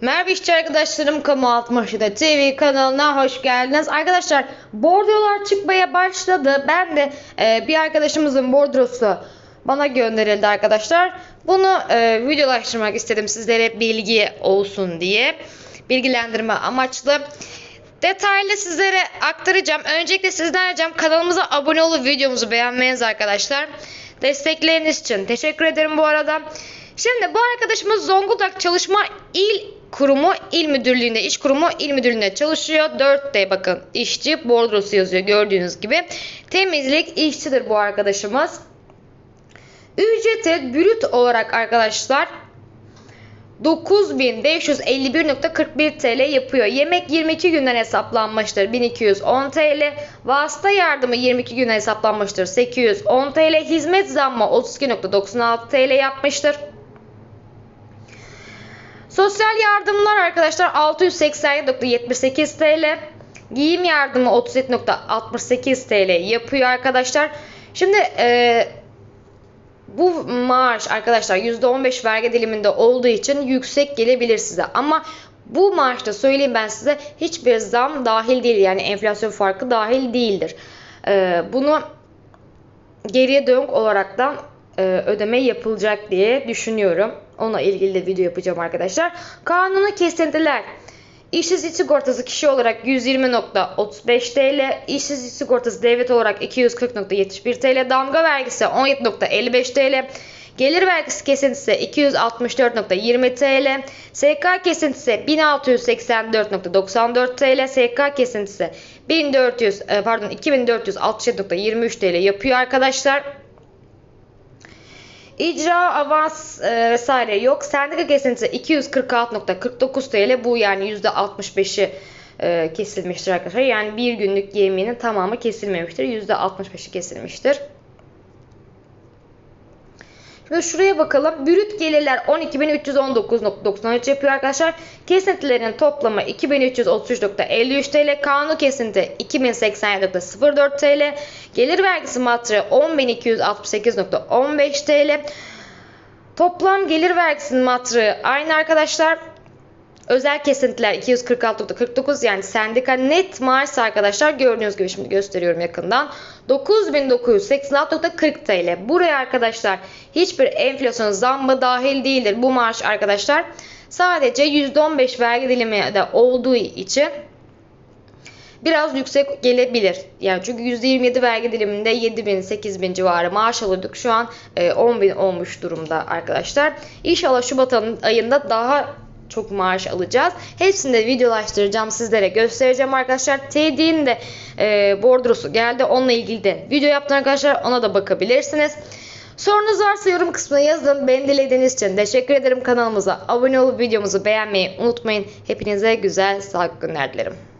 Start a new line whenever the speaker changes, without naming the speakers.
Merhaba işçi arkadaşlarım Kamu Altmışı'da TV kanalına hoş geldiniz. Arkadaşlar bordrolar çıkmaya başladı. Ben de e, bir arkadaşımızın bordrosu bana gönderildi arkadaşlar. Bunu e, videolaştırmak istedim sizlere bilgi olsun diye. Bilgilendirme amaçlı. Detaylı sizlere aktaracağım. Öncelikle sizden ricam kanalımıza abone olup videomuzu beğenmeniz arkadaşlar. Destekleriniz için teşekkür ederim bu arada. Şimdi bu arkadaşımız Zonguldak Çalışma İl Kurumu İl Müdürlüğü'nde, İş Kurumu İl Müdürlüğü'nde çalışıyor. 4D bakın işçi bordrosu yazıyor gördüğünüz gibi. Temizlik işçidir bu arkadaşımız. Ücreti brüt olarak arkadaşlar 9551.41 TL yapıyor. Yemek 22 günden hesaplanmıştır. 1210 TL. Vasıta yardımı 22 günden hesaplanmıştır. 810 TL. Hizmet zammı 32.96 TL yapmıştır. Sosyal yardımlar arkadaşlar 687.78 TL. Giyim yardımı 37.68 TL yapıyor arkadaşlar. Şimdi eee bu maaş arkadaşlar %15 vergi diliminde olduğu için yüksek gelebilir size. Ama bu maaşta söyleyeyim ben size hiçbir zam dahil değil. Yani enflasyon farkı dahil değildir. Ee, bunu geriye dönük olaraktan e, ödeme yapılacak diye düşünüyorum. Ona ilgili de video yapacağım arkadaşlar. Kanunu kesintiler. İşsizlik sigortası kişi olarak 120.35 TL, işsizlik sigortası devlet olarak 240.71 TL, damga vergisi 17.55 TL, gelir vergisi kesintisi 264.20 TL, SK kesintisi 1684.94 TL, SK kesintisi 1400 e, pardon 2467.23 TL yapıyor arkadaşlar. İcra, avans e, vesaire yok. Sendika kesintisi 246.49 TL. Bu yani %65'i e, kesilmiştir arkadaşlar. Yani bir günlük yeminin tamamı kesilmemiştir. %65'i kesilmiştir. Şimdi şuraya bakalım. Brüt gelirler 12.319.93 yapıyor arkadaşlar. Kesintilerin toplamı 2333.53 TL. Kanun kesinti 2087.04 TL. Gelir vergisi matrı 10.268.15 TL. Toplam gelir vergisinin matrı aynı arkadaşlar. Özel kesintiler 246.49 yani sendika net maaş arkadaşlar gördüğünüz gibi şimdi gösteriyorum yakından. 9986.40 TL. Buraya arkadaşlar hiçbir enflasyon zammı dahil değildir bu maaş arkadaşlar. Sadece %15 vergi dilimi de olduğu için biraz yüksek gelebilir. Yani çünkü %27 vergi diliminde 7000 8000 civarı maaş alıyorduk. Şu an 10000 olmuş durumda arkadaşlar. İnşallah Şubat ayında daha çok maaş alacağız. Hepsini de videolaştıracağım sizlere göstereceğim arkadaşlar. TD'nin de e, bordrosu geldi. Onunla ilgili de video yaptım arkadaşlar. Ona da bakabilirsiniz. Sorunuz varsa yorum kısmına yazın. Beni dilediğiniz için teşekkür ederim. Kanalımıza abone olup videomuzu beğenmeyi unutmayın. Hepinize güzel sağlık günler dilerim.